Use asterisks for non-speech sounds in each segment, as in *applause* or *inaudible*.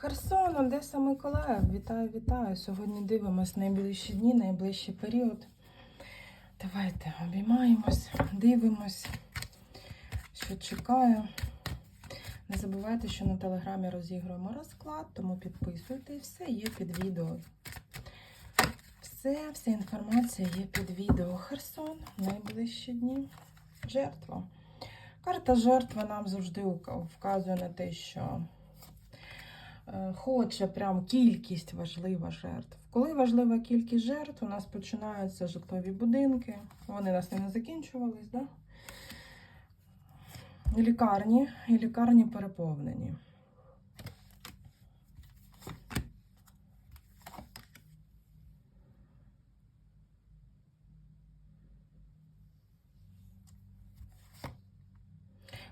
Херсон, Одеса, Миколаїв. Вітаю, вітаю. Сьогодні дивимось найближчі дні, найближчий період. Давайте обіймаємось, дивимось, що чекаю. Не забувайте, що на телеграмі розігруємо розклад, тому підписуйтесь, все є під відео. Все, вся інформація є під відео. Херсон, найближчі дні. Жертва. Карта жертва нам завжди вказує на те, що хоче прям кількість важлива жертв. Коли важлива кількість жертв, у нас починаються житлові будинки. Вони у нас не закінчувались, да? Лікарні, і лікарні переповнені.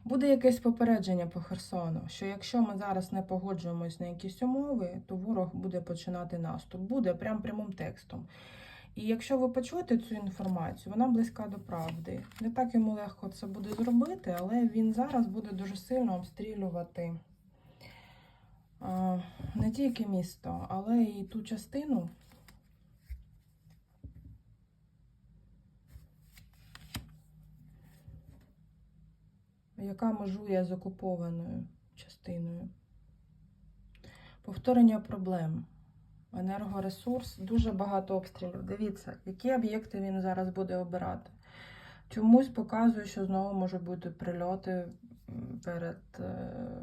Буде якесь попередження по Херсону, що якщо ми зараз не погоджуємось на якісь умови, то ворог буде починати наступ. Буде прям прямим текстом. І якщо ви почуєте цю інформацію, вона близька до правди. Не так йому легко це буде зробити, але він зараз буде дуже сильно обстрілювати не тільки місто, але і ту частину. Яка межує з окупованою частиною. Повторення проблем. Енергоресурс, дуже багато обстрілів. Дивіться, які об'єкти він зараз буде обирати. Чомусь показує, що знову можуть бути прильоти перед е,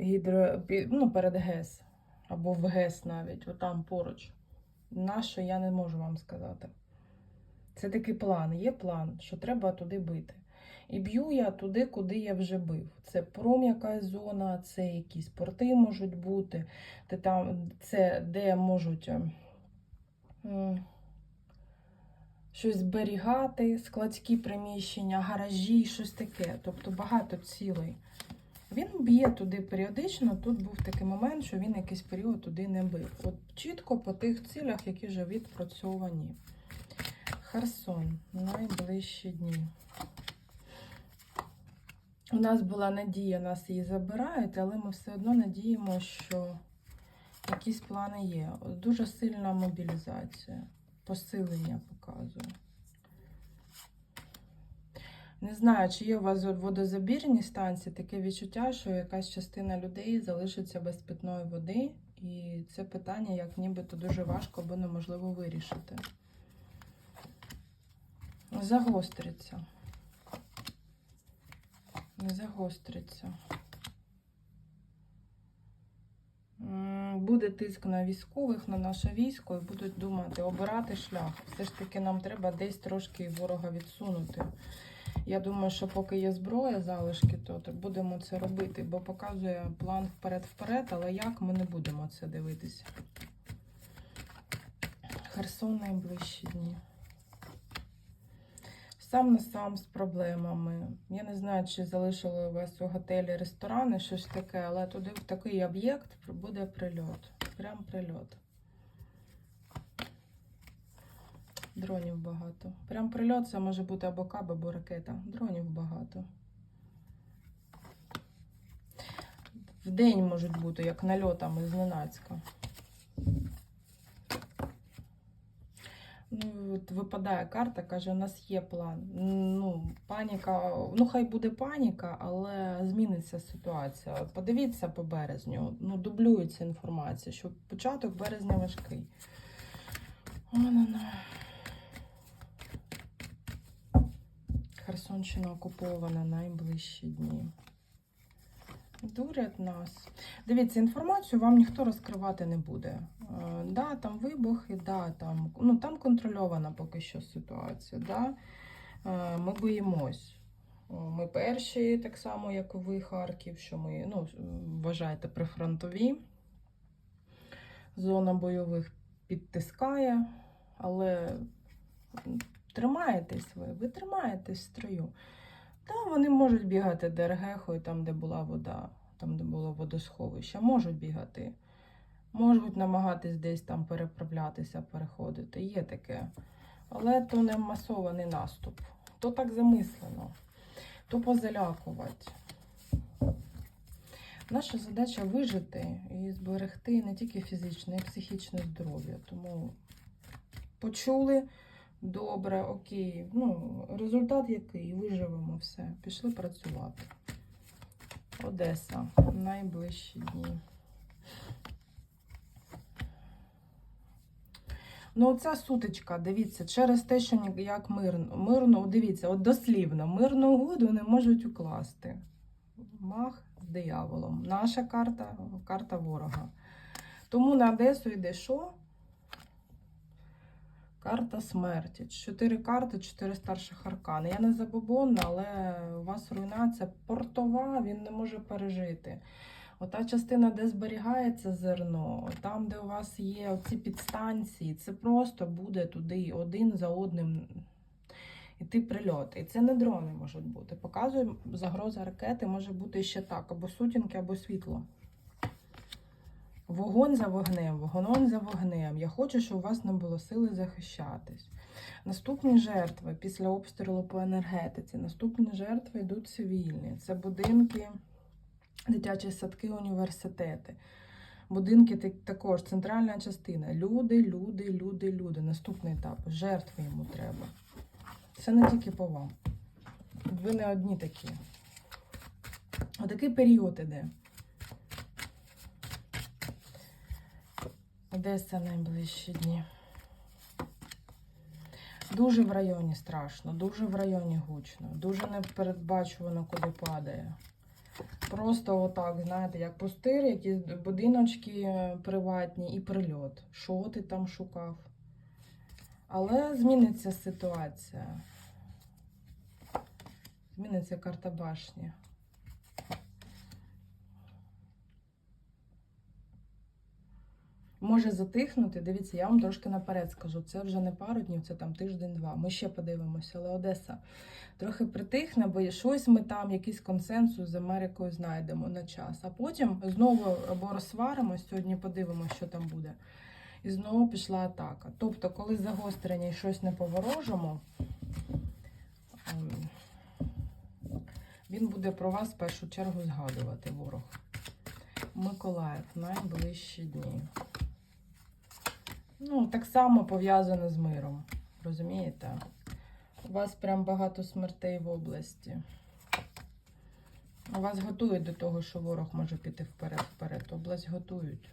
гідро, ну, перед ГЕС або в ГЕС навіть, отам поруч. На що я не можу вам сказати. Це такий план. Є план, що треба туди бити. І б'ю я туди, куди я вже бив. Це пром якась зона, це якісь порти можуть бути, де там, це де можуть ем, щось зберігати, складські приміщення, гаражі, щось таке. Тобто багато цілей. Він б'є туди періодично. Тут був такий момент, що він якийсь період туди не бив. От чітко по тих цілях, які вже відпрацьовані. Херсон, найближчі дні. У нас була надія, нас її забирають, але ми все одно надіємо, що якісь плани є. Дуже сильна мобілізація, посилення показує. Не знаю, чи є у вас водозабірні станції, таке відчуття, що якась частина людей залишиться без питної води, і це питання, як нібито дуже важко або неможливо вирішити загостриться. Не загостриться. Буде тиск на військових, на наше військо, і будуть думати, обирати шлях. Все ж таки нам треба десь трошки ворога відсунути. Я думаю, що поки є зброя, залишки, то, будемо це робити, бо показує план вперед-вперед, але як ми не будемо це дивитися. Херсон найближчі дні сам на сам з проблемами. Я не знаю, чи залишили у вас у готелі ресторани, щось таке, але туди в такий об'єкт буде прильот. Прям прильот. Дронів багато. Прям прильот це може бути або каб, або ракета. Дронів багато. В день можуть бути, як нальотами зненацька. Ну, випадає карта, каже, у нас є план. Ну, паніка, ну хай буде паніка, але зміниться ситуація. Подивіться по березню, ну, дублюється інформація, що початок березня важкий. Херсонщина окупована найближчі дні. Дурять нас. Дивіться, інформацію вам ніхто розкривати не буде. Е, Да, там вибухи, да, там, ну, там контрольована поки що ситуація. Да? Е, Ми боїмось. Ми перші, так само, як і ви, Харків, що ми ну, вважаєте прифронтові. Зона бойових підтискає, але тримаєтесь ви, ви тримаєтесь в строю. Та вони можуть бігати ДРГ, там, де була вода, там, де було водосховище, можуть бігати. Можуть намагатись десь там переправлятися, переходити. Є таке. Але то не масований наступ. То так замислено. То позалякувати. Наша задача вижити і зберегти не тільки фізичне, а й психічне здоров'я. Тому почули добре, окей. Ну, результат який? Виживемо все. Пішли працювати. Одеса. Найближчі дні. Ну, оця сутичка, дивіться, через те, що як мирно, мирно, дивіться, от дослівно, мирну угоду не можуть укласти. Мах з дияволом. Наша карта карта ворога. Тому на Одесу йде що? Карта смерті. Чотири карти, чотири старших аркани. Я не забобонна, але у вас руйнація портова, він не може пережити. Ота частина, де зберігається зерно, там, де у вас є ці підстанції, це просто буде туди один за одним іти прильоти. І це не дрони можуть бути. Показую, загроза ракети може бути ще так: або сутінки, або світло. Вогонь за вогнем, вогонь за вогнем. Я хочу, щоб у вас не було сили захищатись. Наступні жертви після обстрілу по енергетиці. Наступні жертви йдуть цивільні. Це будинки, дитячі садки, університети. Будинки також центральна частина. Люди, люди, люди, люди. Наступний етап. Жертви йому треба. Це не тільки по вам. Ви не одні такі. Отакий період іде. Одеса найближчі дні. Дуже в районі страшно, дуже в районі гучно, дуже непередбачувано, куди падає. Просто отак, знаєте, як пустир, якісь будиночки приватні і прильот. Що ти там шукав? Але зміниться ситуація. Зміниться карта башні. Може затихнути. Дивіться, я вам трошки наперед скажу. Це вже не пару днів, це там тиждень-два. Ми ще подивимося, але Одеса трохи притихне, бо щось ми там, якийсь консенсус з Америкою знайдемо на час. А потім знову або розсваримось, сьогодні подивимося, що там буде. І знову пішла атака. Тобто, коли загострення і щось не по-ворожому, ем, він буде про вас в першу чергу згадувати ворог. Миколаїв, найближчі дні. Ну, так само пов'язано з миром. Розумієте? У вас прям багато смертей в області. Вас готують до того, що ворог може піти вперед-вперед. Область готують.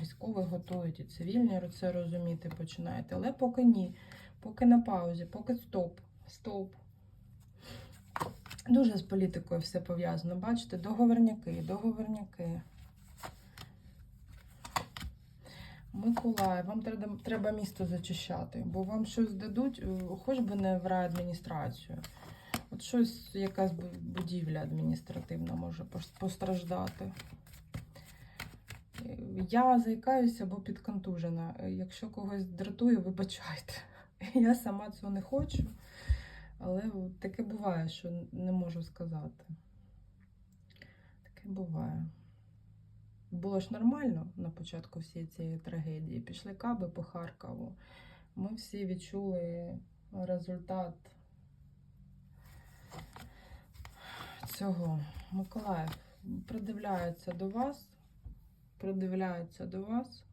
Військових готують і цивільні це розуміти починаєте. Але поки ні. Поки на паузі, поки стоп. Стоп. Дуже з політикою все пов'язано. Бачите, договорняки, договорняки. Миколаїв, вам треба, треба місто зачищати, бо вам щось дадуть, е, хоч би не в райадміністрацію. От щось, якась будівля адміністративна може постраждати. Е, Я заїкаюся, бо підконтужена. Е, Якщо когось дратує, вибачайте. *laughs* Я сама цього не хочу, але таке буває, що не можу сказати. Таке буває. Було ж нормально на початку всієї цієї трагедії. Пішли каби по Харкову. Ми всі відчули результат цього. Миколаїв придивляється до вас. Придивляється до вас.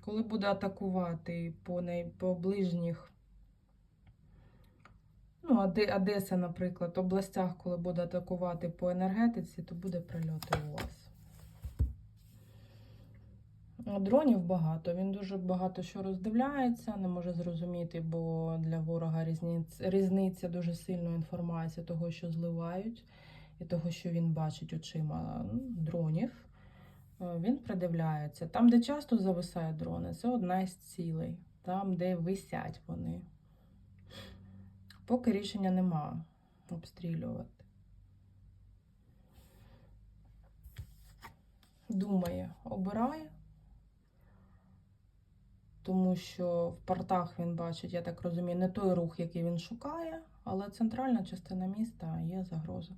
Коли буде атакувати по, най... по ближніх, ну, Одеса, наприклад, в областях, коли буде атакувати по енергетиці, то буде прильоти у вас. Дронів багато. Він дуже багато що роздивляється, не може зрозуміти, бо для ворога різниць, різниця дуже сильно інформація того, що зливають, і того, що він бачить очима ну, дронів. Е, Він придивляється. Там, де часто зависають дрони, це одна із цілей. Там, де висять вони. Поки рішення нема обстрілювати. Думає, обирає, тому що в портах він бачить, я так розумію, не той рух, який він шукає, але центральна частина міста є загроза.